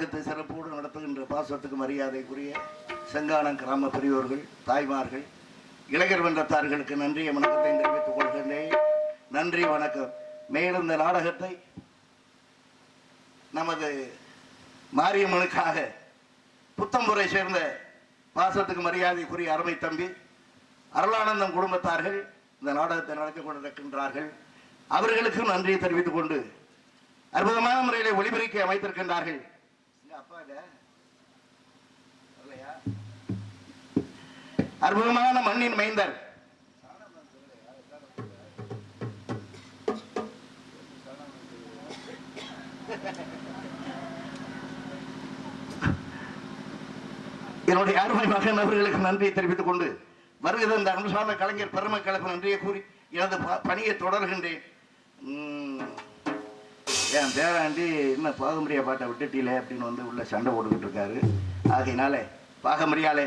நாடகத்தை சிறப்போடு நடத்துகின்ற பாசத்துக்கு மரியாதைக்குரிய செங்கானம் கிராம பெரியோர்கள் தாய்மார்கள் இளைஞர் மன்றத்தார்களுக்கு நன்றிய வணக்கத்தை தெரிவித்துக் கொள்கின்றேன். நன்றி வணக்கம். மேலும் இந்த நாடகத்தை நமது மாரியம்மனுக்காக புத்தம்புரை சேர்ந்த பாசத்துக்கு மரியாதைக்குரிய அருமை தம்பி அருளானந்தம் குடும்பத்தார்கள் இந்த நாடகத்தை நடத்தி கொண்டிருக்கின்றார்கள். அவர்களுக்கும் நன்றியை தெரிவித்துக் கொண்டு அற்புதமான முறையிலே ஒளிபெருக்கி அமைத்திருக்கின்றார்கள். அற்புதமான மண்ணின் மைந்தர். என்னுடைய அருமை மகன் அவர்களுக்கு நன்றியை தெரிவித்துக் கொண்டு வருகிற இந்த அனுசார கலைஞர் பெருமக்களுக்கு நன்றியை கூறி எனது ப- பணியை தொடர்கின்றேன். உம், என் பேராண்டி இன்னும் பாகமரியா பாட்டை விட்டுட்டீலே அப்படின்னு வந்து உள்ள சண்டை போட்டுக்கிட்டு இருக்காரு. ஆகையினாலே பாகமரியாலே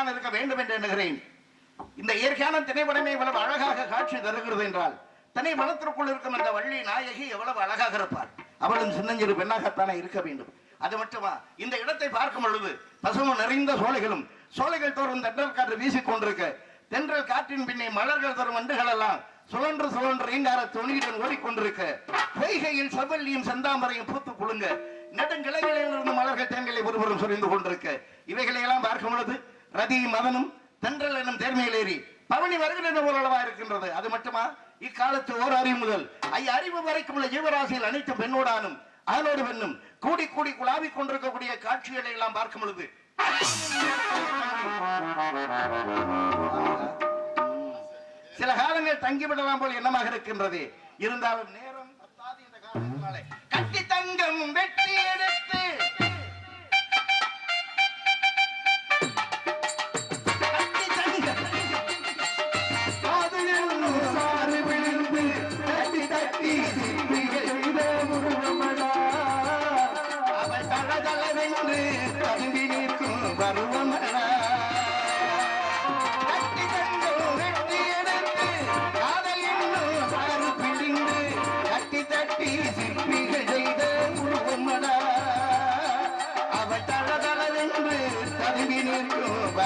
தான் இருக்க வேண்டும் என்று எண்ணுகிறேன். இந்த இயற்கையான திரைப்படமே இவ்வளவு அழகாக காட்சி தருகிறது என்றால் தனி மனத்திற்குள் இருக்கும் அந்த வள்ளி நாயகி எவ்வளவு அழகாக இருப்பார் அவளும் சின்னஞ்சிறு பெண்ணாகத்தானே இருக்க வேண்டும். அது மட்டுமா? இந்த இடத்தை பார்க்கும் பொழுது பசுமை நிறைந்த சோலைகளும் சோலைகள் தோறும் தென்றல் காற்று வீசிக்கொண்டிருக்க தென்றல் காற்றின் பின்னே மலர்கள் தரும் வண்டுகள் எல்லாம் சுழன்று சுழன்று ஈங்கார துணியுடன் ஓடிக்கொண்டிருக்க பொய்கையில் செவ்வல்லியும் செந்தாமரையும் பூத்து குழுங்க நெடுங்கிளைகளில் இருந்து மலர்கள் தேன்களை ஒருவரும் சொரிந்து கொண்டிருக்க இவைகளை எல்லாம் பார்க்கும் பொழுது ரதி மதனும் தென்றல் என்னும் தேர்மையில் ஏறி பவனி வருகின்ற ஒரு அளவா இருக்கின்றது. அது மட்டுமா? இக்காலத்து ஓர் அறிவு முதல். ஐ அறிவு வரைக்கும் உள்ள ஜீவராசியில் அனைத்து பெண்ணோடானும் அதனோடு பெண்ணும் கூடி கூடி குழாவி கொண்டிருக்கக்கூடிய காட்சிகளை எல்லாம் பார்க்கும் பொழுது. சில காலங்கள் தங்கிவிடலாம் போல் எண்ணமாக இருக்கின்றது. இருந்தாலும் நேரம் பத்தாது இந்த காரணத்தினாலே. கட்டி தங்கம் வெட்டி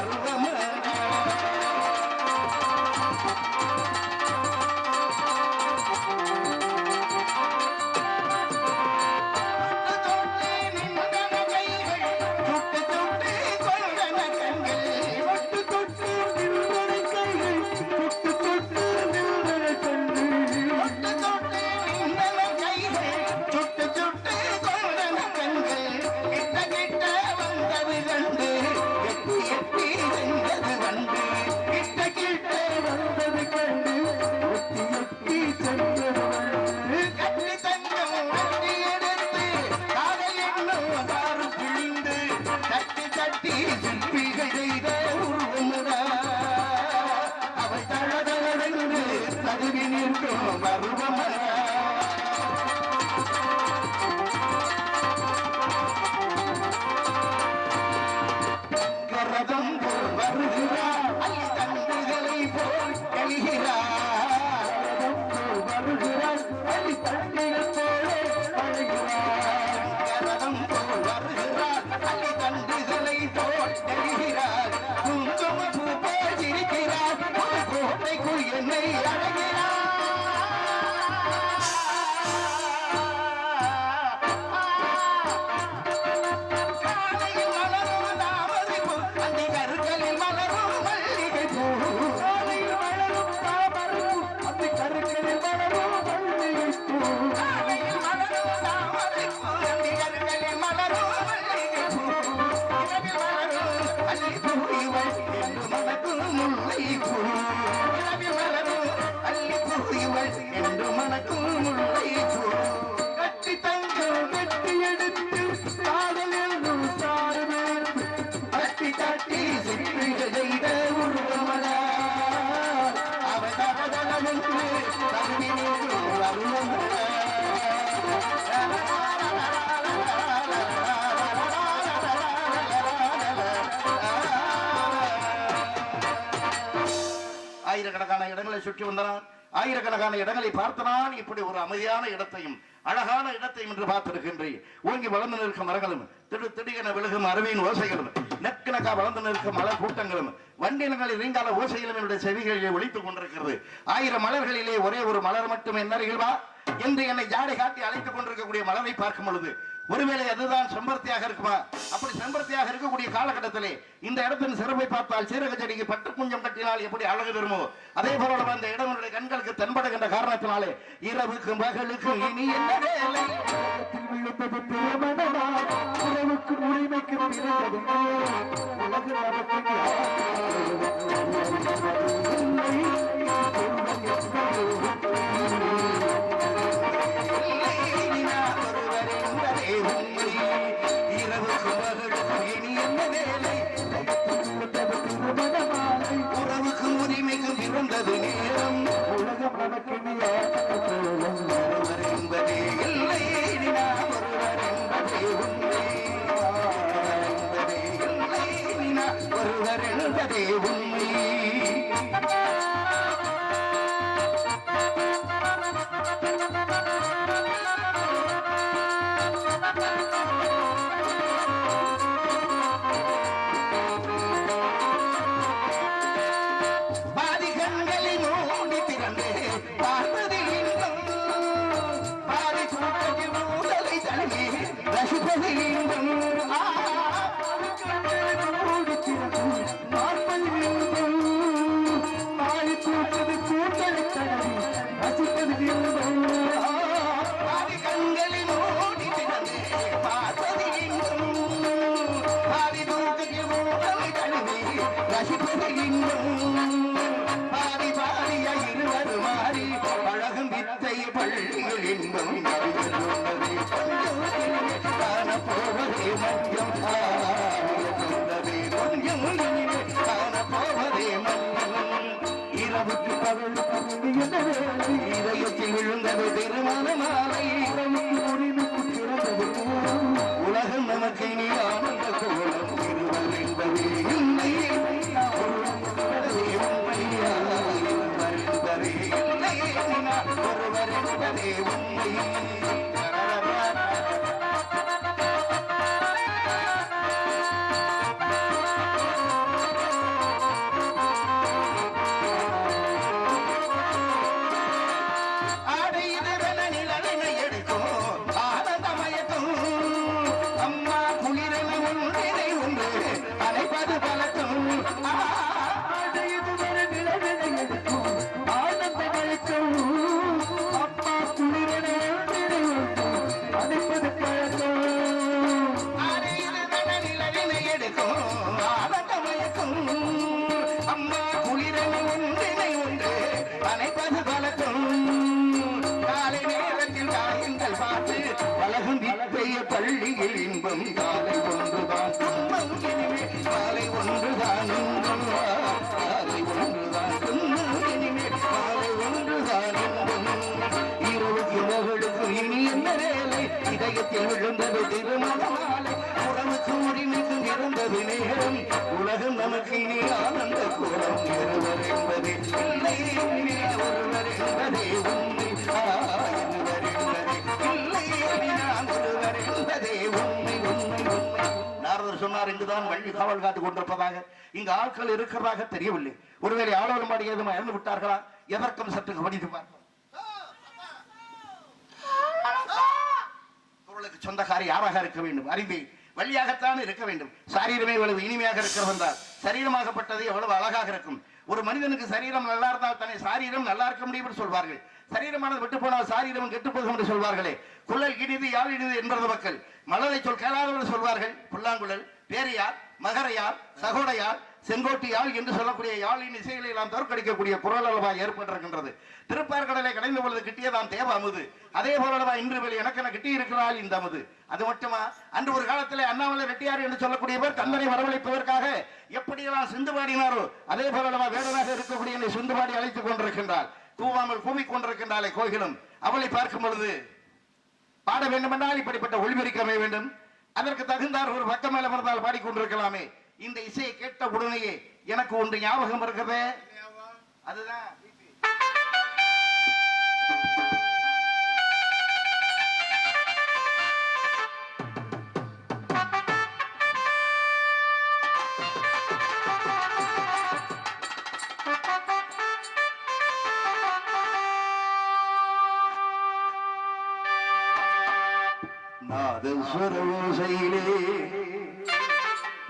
நிற்கும் கோட்டைக்குள் என்னை ஆயிரக்கணக்கான இடங்களை சுற்றி வந்தான் ஆயிரக்கணக்கான இடங்களை பார்த்தனான் இப்படி ஒரு அமைதியான இடத்தையும் அழகான இடத்தையும் என்று பார்த்திருக்கின்றேன் ஓங்கி வளர்ந்து நிற்கும் மரங்களும் திடு திடீரென விழுகும் அருவியின் ஓசைகளும் நெற்கணக்கா வளர்ந்து நிற்கும் மலர் கூட்டங்களும் வண்டினங்களில் ரீங்கால ஓசைகளும் என்னுடைய செவிகளிலே ஒழித்துக் கொண்டிருக்கிறது. ஆயிரம் மலர்களிலே ஒரே ஒரு மலர் மட்டும். என்ன நிகழ்வா? என்று என்னை ஜாடை காட்டி அழைத்துக் கொண்டிருக்கக்கூடிய மலரை பார்க்கும் பொழுது ஒருவேளை அதுதான் செம்பருத்தியாக இருக்குமா? அப்படி செம்பருத்தியாக இருக்கக்கூடிய காலகட்டத்திலே இந்த இடத்தின் சிறப்பை பார்த்தால் சீரக செடிக்கு பட்டு குஞ்சம் கட்டினால் எப்படி அழகு தருமோ அதே போல அந்த இடங்களுடைய கண்களுக்கு தென்படுகின்ற காரணத்தினாலே இரவுக்கும் மகளுக்கு இனி என்ன வேலை? உரிமைக்கு உலக நமக்கு ஒருவர் என்பதே இல்லை. ஒருவர் என்பதே உண்மை. ஒருவர் என்பதே இரவுக்கு பகல் என்ன என வேலை திருமண மாலை உலகம் நமக்கு நீ ஆனந்த கோலம் இருவர் என்பதே. இல்லை இல்லை ஒருவர் என்பதே உண்மை. நிழலினை எடுக்கும் ஆனந்தமயக்கும் அம்மா குளிரென ஒன்றினை ஒன்று அழைப்பது பலக்கும் காலை நேரத்தில் காயங்கள் பார்த்து பழகும் பள்ளியில் இன்பம் காலை ஒன்றுதான் துன்பம் இனிமே விழுந்தது இருந்தது நேரம் உலகம் நமக்கு இனி ஆனந்த இருவர் இல்லை ஒருவர் என்பதே உண்மை இருவர் இல்லை ஒருவர் என்பதே உண்மை உண்மை உண்மை நாரதர் சொன்னார் இங்குதான் வள்ளி காவல் காத்துக் கொண்டிருப்பதாக. இங்கு ஆட்கள் இருக்கிறதாக தெரியவில்லை. ஒருவேளை ஆளவரம் பாடி ஏதும் இறந்து விட்டார்களா? எதற்கும் சற்று கவனித்து பார்ப்போம். சொந்தக்காரி யாராக இருக்க வேண்டும்? அறிவி. வழியாகத்தான் இருக்க வேண்டும். சாரீரமே எவ்வளவு இனிமையாக இருக்கிறது என்றால் சரீரமாகப்பட்டது எவ்வளவு அழகாக இருக்கும். ஒரு மனிதனுக்கு சரீரம் நல்லா இருந்தால் தன்னை சாரீரம் நல்லா இருக்க முடியும் என்று சொல்வார்கள். சரீரமானது விட்டு போனால் சாரீரம் கெட்டு போகும் என்று சொல்வார்களே. குழல் இடிது யாழ் இடிது என்பது மக்கள். மலரை சொல் கேளாதவர்கள் சொல்வார்கள். புல்லாங்குழல் பேரையார் மகரையார் சகோடையார் செங்கோட்டியாள் என்று சொல்லக்கூடிய யாழின் இசைகளை எல்லாம் தோற்கடிக்கக்கூடிய குரல் அளவா ஏற்பட்டிருக்கின்றது. திருப்பார்கடலை கடைந்த பொழுது கிட்டியதான் தேவ அமுது. அதே போல அளவா இன்று வெளி எனக்கென கிட்டி இருக்கிறாள் இந்த அமுது. அது மட்டுமா? அன்று ஒரு காலத்திலே அண்ணாமலை ரெட்டியார் என்று சொல்லக்கூடியவர் தந்தனை வரவழைப்பதற்காக எப்படியெல்லாம் சிந்து பாடினாரோ அதே போலவா வேடனாக இருக்கக்கூடிய என்னை சிந்து பாடி அழைத்துக் கொண்டிருக்கின்றார். தூவாமல் பூமி கொண்டிருக்கின்றாளே கோகிலும். அவளை பார்க்கும் பொழுது பாட வேண்டுமென்றால் இப்படிப்பட்ட ஒளிபெருக்கமே வேண்டும். அதற்கு தகுந்தார் ஒரு பக்கம் மேல மறந்தால் பாடிக்கொண்டிருக்கலாமே. இந்த இசையை கேட்ட உடனேயே எனக்கு ஒன்று ஞாபகம் இருக்கவே அதுதான் நாதஸ்வர ஓசையிலே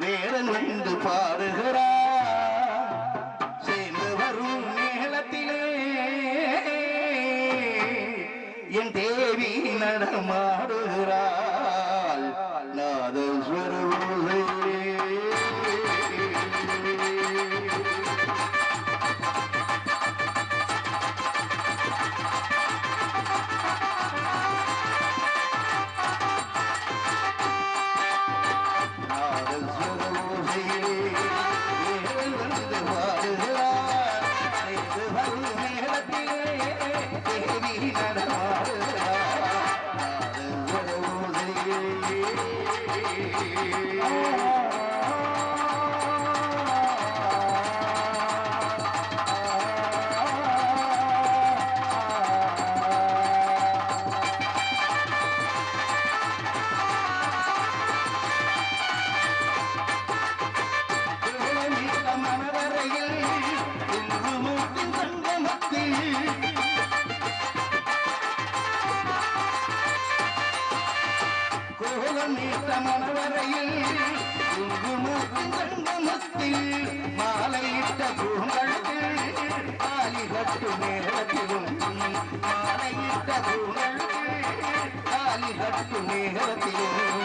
வேடன் வந்து பாடுகிறார் சேர்ந்து வரும் நேரத்திலே என் தேவி நடமா Oh, கோலமிட்ட மனவரையில் குங்குமத்தில் மாலையிட்ட பூங்கழத்தில் தாலி கட்டு நேரத்திலும் மாலையிட்ட பூங்கழத்தில் தாலி கட்டு நேரத்திலும்